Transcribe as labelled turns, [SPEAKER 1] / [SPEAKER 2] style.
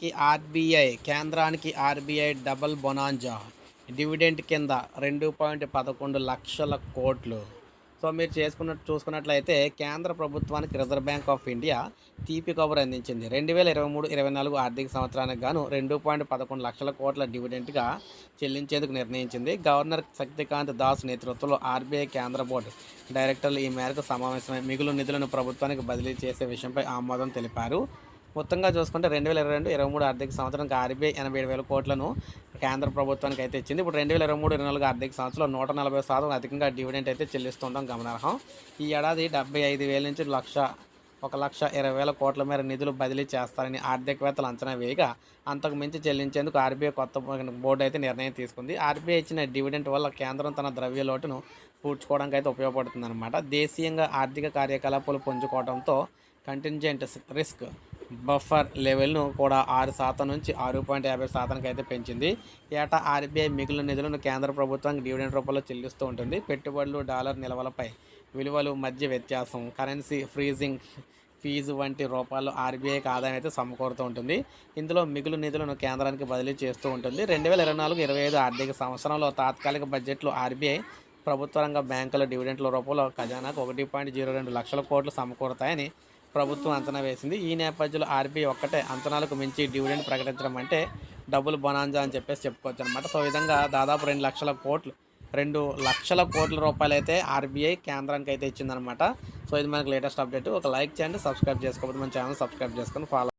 [SPEAKER 1] కి ఆర్బీఐ కేంద్రానికి RBI double bonanza dividend కింద రెండు పాయింట్ పదకొండు లక్షల కోట్లు. సో మీరు చేసుకున్నట్టు చూసుకున్నట్లయితే కేంద్ర ప్రభుత్వానికి రిజర్వ్ బ్యాంక్ ఆఫ్ ఇండియా తీపి కబురు అందించింది. రెండు వేల ఇరవై మూడు ఇరవై నాలుగు ఆర్థిక సంవత్సరానికి గాను రెండు పాయింట్ పదకొండు లక్షల కోట్ల డివిడెంట్గా చెల్లించేందుకు నిర్ణయించింది. గవర్నర్ శక్తికాంత్ దాస్ నేతృత్వంలో ఆర్బీఐ కేంద్ర బోర్డు డైరెక్టర్లు ఈ మేరకు సమావేశమై మిగులు నిధులను ప్రభుత్వానికి బదిలీ చేసే విషయంపై ఆమోదం తెలిపారు. మొత్తంగా చూసుకుంటే రెండు వేల ఇరవై రెండు ఇరవై మూడు ఆర్థిక సంవత్సరానికి ఆర్బీఐ ఎనభై ఏడు వేల కోట్లను కేంద్ర ప్రభుత్వానికి అయితే ఇచ్చింది. ఇప్పుడు రెండు వేల ఇరవై మూడు ఇరవై నాలుగు ఆర్థిక సంవత్సరంలో నూట నలభై శాతం అధికంగా డివిడెంట్ అయితే చెల్లిస్తుండడం గమనార్హం. ఈ ఏడాది డెబ్బై ఐదు వేల నుంచి లక్ష ఒక లక్ష ఇరవై వేల కోట్ల మేర నిధులు బదిలీ చేస్తారని ఆర్థికవేత్తలు అంచనా వేయగా అంతకు మించి చెల్లించేందుకు ఆర్బీఐ కొత్త బోర్డు అయితే నిర్ణయం తీసుకుంది. ఆర్బీఐ ఇచ్చిన డివిడెంట్ వల్ల కేంద్రం తన ద్రవ్య లోటును పూడ్చుకోవడానికి అయితే ఉపయోగపడుతుందన్నమాట. దేశీయంగా ఆర్థిక కార్యకలాపాలు పుంజుకోవడంతో కంటింజెంట్ రిస్క్ బఫర్ లెవెల్ను కూడా ఆరు శాతం నుంచి ఆరు పాయింట్ యాభై శాతానికి అయితే పెంచింది. ఏటా ఆర్బీఐ మిగిలిన నిధులను కేంద్ర ప్రభుత్వానికి డివిడెండ్ రూపంలో చెల్లిస్తూ ఉంటుంది. పెట్టుబడులు డాలర్ నిల్వలపై విలువలు మధ్య వ్యత్యాసం కరెన్సీ ఫ్రీజింగ్ ఫీజు వంటి రూపాల్లో ఆర్బీఐకి ఆదాయం అయితే సమకూరుతూ ఉంటుంది. ఇందులో మిగులు నిధులను కేంద్రానికి బదిలీ చేస్తూ ఉంటుంది. రెండు వేల ఇరవై నాలుగు ఇరవై ఐదు ఆర్థిక సంవత్సరంలో తాత్కాలిక బడ్జెట్లో ఆర్బీఐ ప్రభుత్వ రంగ బ్యాంకుల డివిడెంట్ల రూపంలో ఖజానాకు ఒకటి పాయింట్ జీరో రెండు లక్షల కోట్లు సమకూరుతాయని ప్రభుత్వం అంచనా వేసింది. ఈ నేపథ్యంలో ఆర్బీఐ ఒక్కటే అంచనాలకు మించి డివిడెండ్ ప్రకటించడం అంటే డబ్బులు బొనాంజా అని చెప్పేసి చెప్పుకోవచ్చు అనమాట సో విధంగా దాదాపు రెండు లక్షల కోట్లు రెండు లక్షల కోట్ల రూపాయలు అయితే ఆర్బీఐ కేంద్రానికి అయితే ఇచ్చిందనమాట సో ఇది మనకు లేటెస్ట్ అప్డేట్. ఒక లైక్ చేయండి సబ్స్క్రైబ్ చేసుకోకపోతే మన ఛానల్ సబ్స్క్రైబ్ చేసుకొని ఫాలో